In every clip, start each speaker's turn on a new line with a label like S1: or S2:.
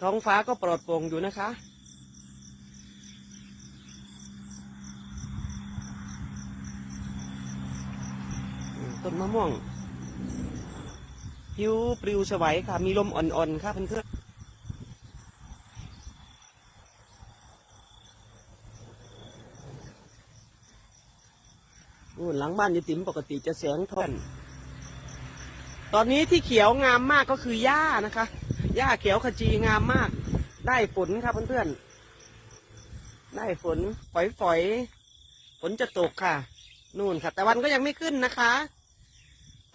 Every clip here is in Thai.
S1: ท้องฟ้าก็ปลอดโปร่งอยู่นะคะ ต้นมะม่วงผิวปลิวสวัยค่ะ มีลมอ่อนๆ ค่ะเพื่อนๆนู่นหลังบ้านยายติ๋มปกติจะแสงทอนตอนนี้ที่เขียวงามมากก็คือหญ้านะคะ หญ้าเขียวขจีงามมาก ได้ฝนครับเพื่อนๆ ได้ฝนฝอยๆฝนจะตกค่ะ นู่นค่ะ แต่วันก็ยังไม่ขึ้นนะคะ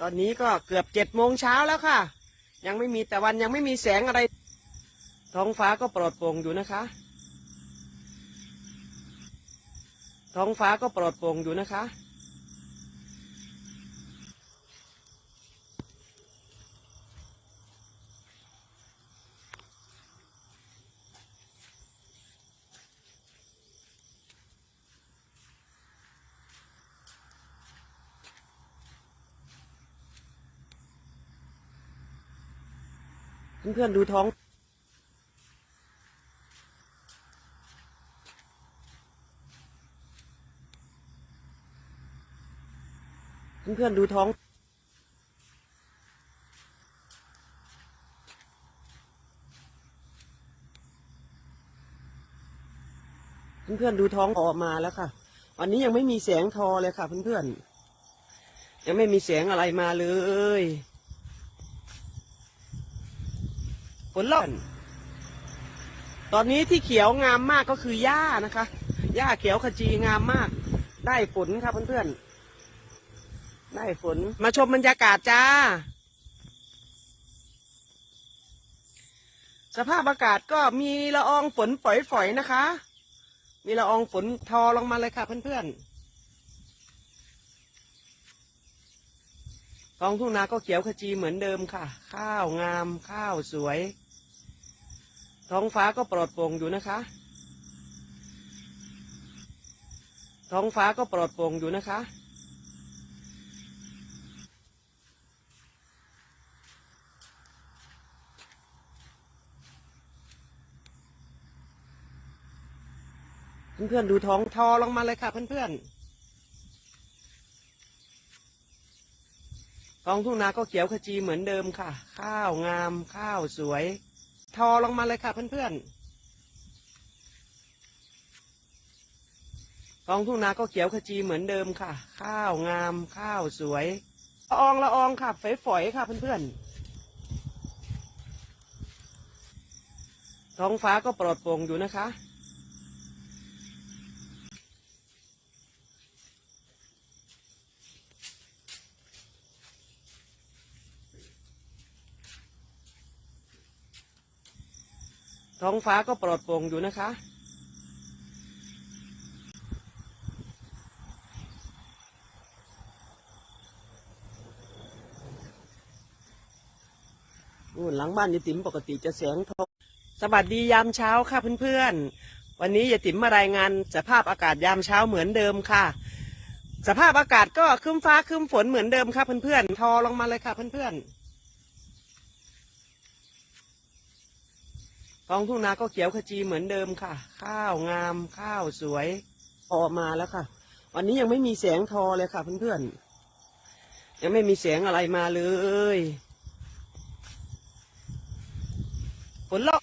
S1: ตอนนี้ก็เกือบเจ็ดโมงเช้าแล้วค่ะ ยังไม่มีแต่วันยังไม่มีแสงอะไร ท้องฟ้าก็ปลอดโปร่งอยู่นะคะ ท้องฟ้าก็ปลอดโปร่งอยู่นะคะ เพื่อนๆดูท้องเพื่อนๆดูท้องเพื่อนๆดูท้องออกมาแล้วค่ะ วันนี้ยังไม่มีแสงทอเลยค่ะเพื่อนๆ ยังไม่มีแสงอะไรมาเลย ผลล่อนตอนนี้ที่เขียวงามมากก็คือหญ้านะคะ หญ้าเขียวขจีงามมาก ได้ฝนครับเพื่อนๆ ได้ฝน มาชมบรรยากาศจ้า สภาพอากาศก็มีละอองฝนฝอยๆนะคะ มีละอองฝนทอลงมาเลยค่ะเพื่อนๆท้องทุ่งนาก็เขียวขจีเหมือนเดิมค่ะ ข้าวงามข้าวสวย ท้องฟ้าก็ปลอดโปร่งอยู่นะคะ ท้องฟ้าก็ปลอดโปร่งอยู่นะคะ เพื่อนๆดูท้องทอลงมาเลยค่ะเพื่อนๆท้องทุ่งนาก็เขียวขจีเหมือนเดิมค่ะ ข้าวงามข้าวสวย ทอลงมาเลยค่ะเพื่อนๆท้องทุ่งนาก็เขียวขจีเหมือนเดิมค่ะ ข้าวงาม ข้าวสวยละอองละอองค่ะฝอยๆค่ะเพื่อนๆท้องฟ้าก็ปลอดโปร่งอยู่นะคะ ท้องฟ้าก็ปลอดโปร่งอยู่นะคะ หลังบ้านยายติ๋มปกติจะแสงทองสวัสดียามเช้าค่ะเพื่อนๆ วันนี้ยายติ๋มมารายงานสภาพอากาศยามเช้าเหมือนเดิมค่ะ สภาพอากาศก็ครึ้มฟ้าครึ้มฝนเหมือนเดิมค่ะเพื่อนๆ ทอลงมาเลยค่ะเพื่อนๆ ท้องทุ่งนาก็เขียวขจีเหมือนเดิมค่ะ ข้าวงาม ข้าวสวยออกมาแล้วค่ะ วันนี้ยังไม่มีแสงทอเลยค่ะเพื่อนๆยังไม่มีแสงอะไรมาเลยฝนลอก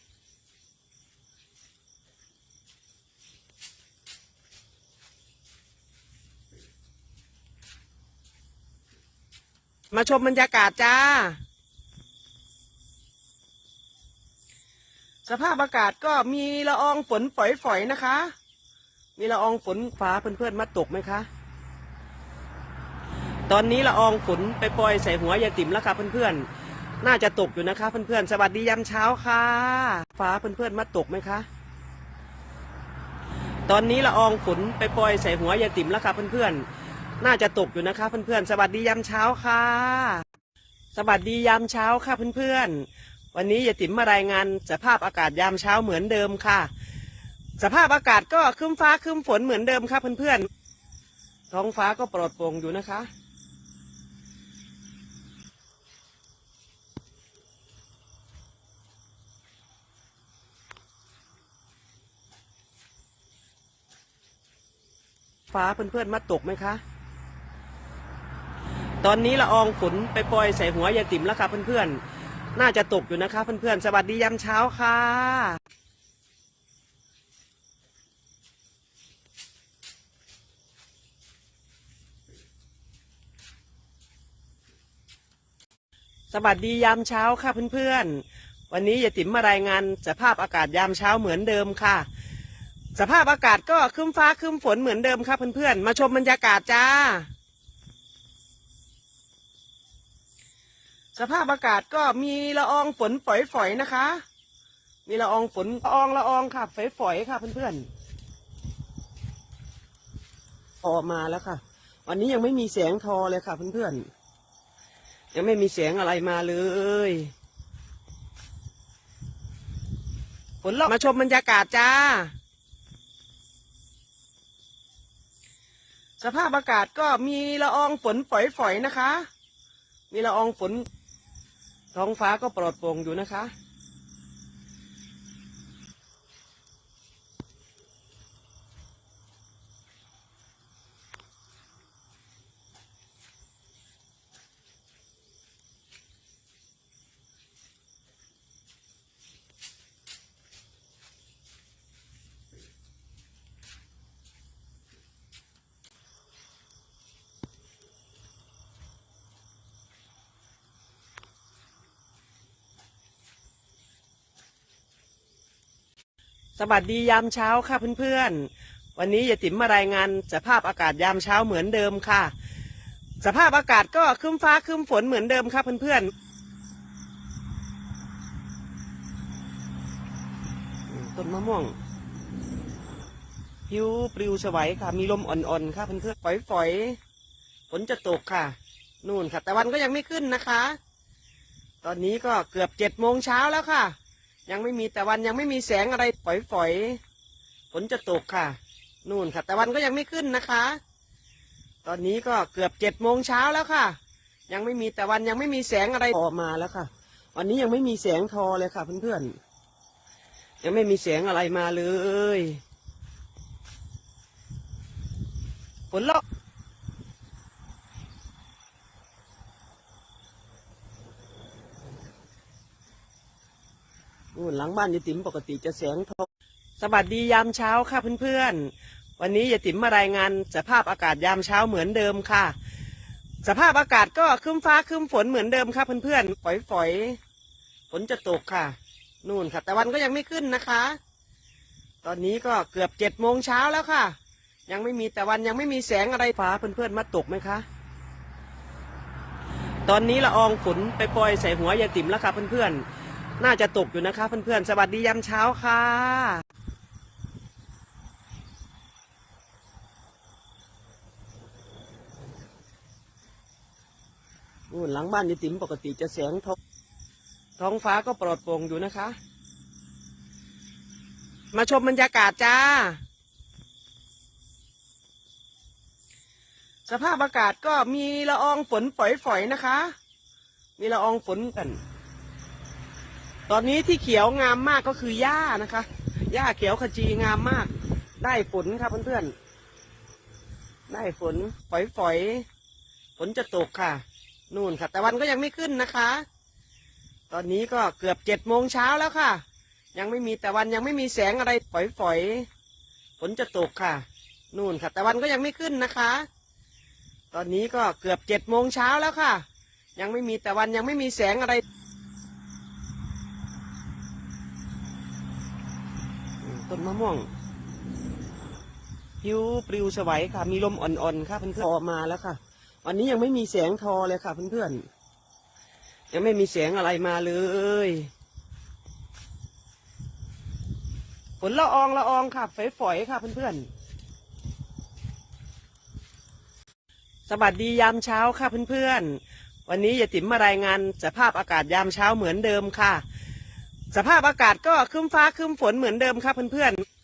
S1: มาชมบรรยากาศจ้า สภาพอากาศก็มีละอองฝนฝอยๆนะคะ มีละอองฝนฟ้าเพื่อนๆมาตกไหมคะ ตอนนี้ละอองฝนไปปล่อยใส่หัวยายติ๋มแล้วค่ะเพื่อนๆ น่าจะตกอยู่นะคะเพื่อนๆ สวัสดียามเช้าค่ะ ฟ้าเพื่อนๆมาตกไหมคะ ตอนนี้ละอองฝนไปปล่อยใส่หัวยายติ๋มแล้วค่ะเพื่อนๆ น่าจะตกอยู่นะคะเพื่อนๆ สวัสดียามเช้าค่ะ สวัสดียามเช้าค่ะเพื่อนๆ วันนี้ยาติ๋มมารายงานสภาพอากาศยามเช้าเหมือนเดิมค่ะ สภาพอากาศก็คึ้มฟ้าคึ้มฝนเหมือนเดิมค่ะเพื่อนๆ ท้องฟ้าก็ปลอดโปร่งอยู่นะคะ ฟ้าเพื่อนๆมาตกไหมคะ ตอนนี้ละอองฝนไปปล่อยใส่หัวยาติ๋มแล้วค่ะเพื่อนๆ น่าจะตกอยู่นะคะ เพื่อนๆ สวัสดียามเช้าค่ะ สวัสดียามเช้าค่ะเพื่อนๆ วันนี้ยายติ๋มมารายงานสภาพอากาศยามเช้าเหมือนเดิมค่ะ สภาพอากาศก็ครึ้มฟ้าครึ้มฝนเหมือนเดิมครับเพื่อนๆ มาชมบรรยากาศจ้า สภาพอากาศก็มีละอองฝนฝอยๆนะคะ มีละอองฝนละอองละอองค่ะฝอยๆค่ะเพื่อนๆออกมาแล้วค่ะ วันนี้ยังไม่มีแสงทอเลยค่ะเพื่อนๆยังไม่มีแสงอะไรมาเลยฝนละมาชมบรรยากาศจ้า สภาพอากาศก็มีละอองฝนฝอยๆนะคะ มีละอองฝน ท้องฟ้าก็ปลอดโปร่งอยู่นะคะ สวัสดียามเช้าค่ะเพื่อนๆ วันนี้ยายติ๋มมารายงานสภาพอากาศยามเช้าเหมือนเดิมค่ะ สภาพอากาศก็ครึ้มฟ้าครึ้มฝนเหมือนเดิมค่ะเพื่อนๆอืมต้นมะม่วงผิวปลิวสวัยค่ะ มีลมอ่อนๆค่ะเพื่อนๆฝอยๆฝนจะตกค่ะ นู่นค่ะ แต่วันก็ยังไม่ขึ้นนะคะ ตอนนี้ก็เกือบเจ็ดโมงเช้าแล้วค่ะ ยังไม่มีแต่วันยังไม่มีแสงอะไรฝอยๆฝนจะตกค่ะ นู่นค่ะ แต่วันก็ยังไม่ขึ้นนะคะ ตอนนี้ก็เกือบเจ็ดโมงเช้าแล้วค่ะ ยังไม่มีแต่วันยังไม่มีแสงอะไรออกมาแล้วค่ะ วันนี้ยังไม่มีแสงทอเลยค่ะเพื่อนๆยังไม่มีแสงอะไรมาเลยฝนละ หลังบ้านยายติ๋มปกติจะแสงทองสวัสดียามเช้าค่ะเพื่อนๆ วันนี้ยายติ๋มมารายงานสภาพอากาศยามเช้าเหมือนเดิมค่ะ สภาพอากาศก็ครึ้มฟ้าครึ้มฝนเหมือนเดิมค่ะเพื่อนๆ ฝอยๆ ฝนจะตกค่ะ นู่นค่ะ แต่วันก็ยังไม่ขึ้นนะคะ ตอนนี้ก็เกือบเจ็ดโมงเช้าแล้วค่ะ ยังไม่มีแต่วันยังไม่มีแสงอะไรฟ้าเพื่อนๆ มาตกไหมคะ ตอนนี้ละอองฝนไปปล่อยใส่หัวยายติ๋มแล้วค่ะเพื่อนๆ น่าจะตกอยู่นะคะเพื่อนๆ สวัสดียามเช้าค่ะนู่นหลังบ้านยายติ๋มปกติจะแสงทองท้องฟ้าก็ปลอดโปร่งอยู่นะคะ มาชมบรรยากาศจ้า สภาพอากาศก็มีละอองฝนฝอยๆนะคะ มีละอองฝนกัน ตอนนี้ที่เขียวงามมากก็คือหญ้านะคะหญ้าเขียวขจีงามมาก ได้ฝนครับเพื่อนๆได้ฝนฝอยๆฝนจะตกค่ะ นู่นค่ะ แต่วันก็ยังไม่ขึ้นนะคะ ตอนนี้ก็เกือบเจ็ดโมงเช้าแล้วค่ะ ยังไม่มีแต่วันยังไม่มีแสงอะไรฝอยๆฝนจะตกค่ะ นู่นค่ะ แต่วันก็ยังไม่ขึ้นนะคะ ตอนนี้ก็เกือบเจ็ดโมงเช้าแล้วค่ะ ยังไม่มีแต่วันยังไม่มีแสงอะไร ต้นมะม่วงผิวปลิวสวัยค่ะ มีลมอ่อนๆค่ะเพื่อนๆออกมาแล้วค่ะ วันนี้ยังไม่มีแสงทอเลยค่ะเพื่อนๆยังไม่มีแสงอะไรมาเลยฝนละอองละอองค่ะฝอยๆค่ะเพื่อนๆสวัสดียามเช้าค่ะเพื่อนๆวันนี้ยายติ๋มมารายงานสภาพอากาศยามเช้าเหมือนเดิมค่ะ สภาพอากาศก็ครึ้มฟ้าครึ้มฝนเหมือนเดิมค่ะเพื่อนๆ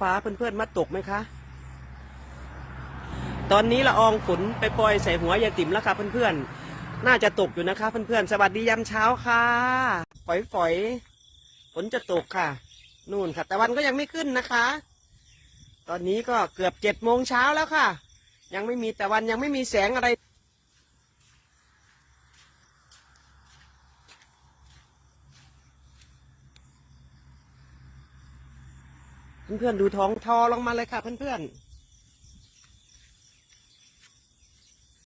S1: ฟ้าเพื่อนๆมาตกไหมคะ ตอนนี้ละอองฝนไปปล่อยใส่หัวยายติ๋มแล้วค่ะเพื่อนๆ น่าจะตกอยู่นะคะเพื่อนๆ สวัสดียามเช้าค่ะ ฝอยฝอยๆฝนจะตกค่ะ นู่นค่ะ แต่วันก็ยังไม่ขึ้นนะคะ ตอนนี้ก็เกือบเจ็ดโมงเช้าแล้วค่ะ ยังไม่มีแต่วันยังไม่มีแสงอะไร เพื่อนๆดูท้องทอลงมาเลยค่ะเพื่อนๆ